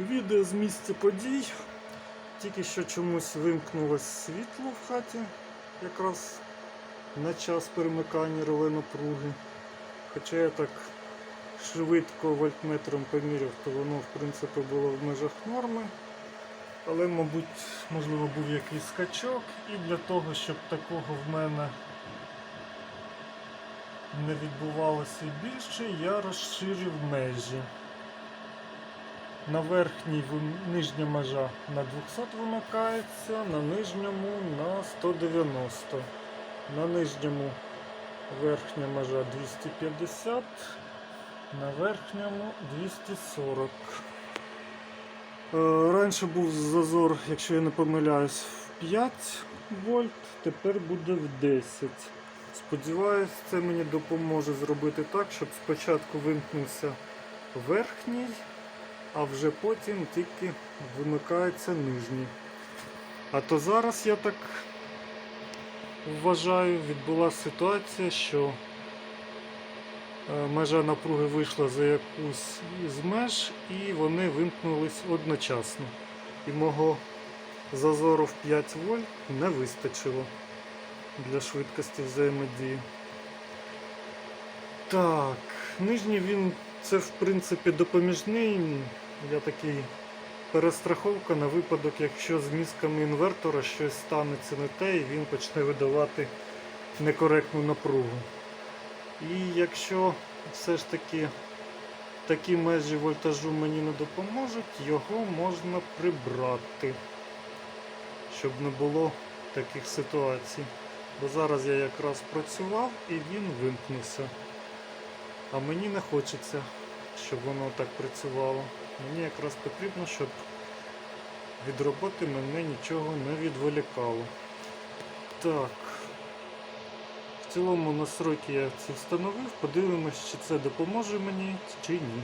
Відео з місця подій. Тільки що чомусь вимкнулось світло в хаті, якраз на час перемикання реле напруги. Хоча я так швидко вольтметром поміряв, то воно в принципі було в межах норми. Але, мабуть, можливо, був якийсь скачок, і для того, щоб такого в мене не відбувалося більше, я розширив межі. На верхній нижня межа на 200 вимикається, на нижньому на 190. На нижньому верхня межа 250, на верхньому 240. Е, Раніше був зазор, якщо я не помиляюсь, в 5 вольт, тепер буде в 10. Сподіваюсь, це мені допоможе зробити так, щоб спочатку вимкнувся верхній, а вже потім тільки вимикається нижній. А то зараз я так вважаю, відбулася ситуація, що е, межа напруги вийшла за якусь із меж, і вони вимкнулись одночасно. І мого зазору в 5 вольт не вистачило для швидкості взаємодії. Так, нижній він це в принципі допоміжний. Я такий перестраховка на випадок, якщо з мізками інвертора щось станеться не те, і він почне видавати некоректну напругу. І якщо все ж таки такі межі вольтажу мені не допоможуть, його можна прибрати, щоб не було таких ситуацій. Бо зараз я якраз працював і він вимкнувся. А мені не хочеться, щоб воно так працювало. Мені якраз потрібно, щоб від роботи мене нічого не відволікало. Так. В цілому настройки я ці встановив. Подивимось, чи це допоможе мені, чи ні.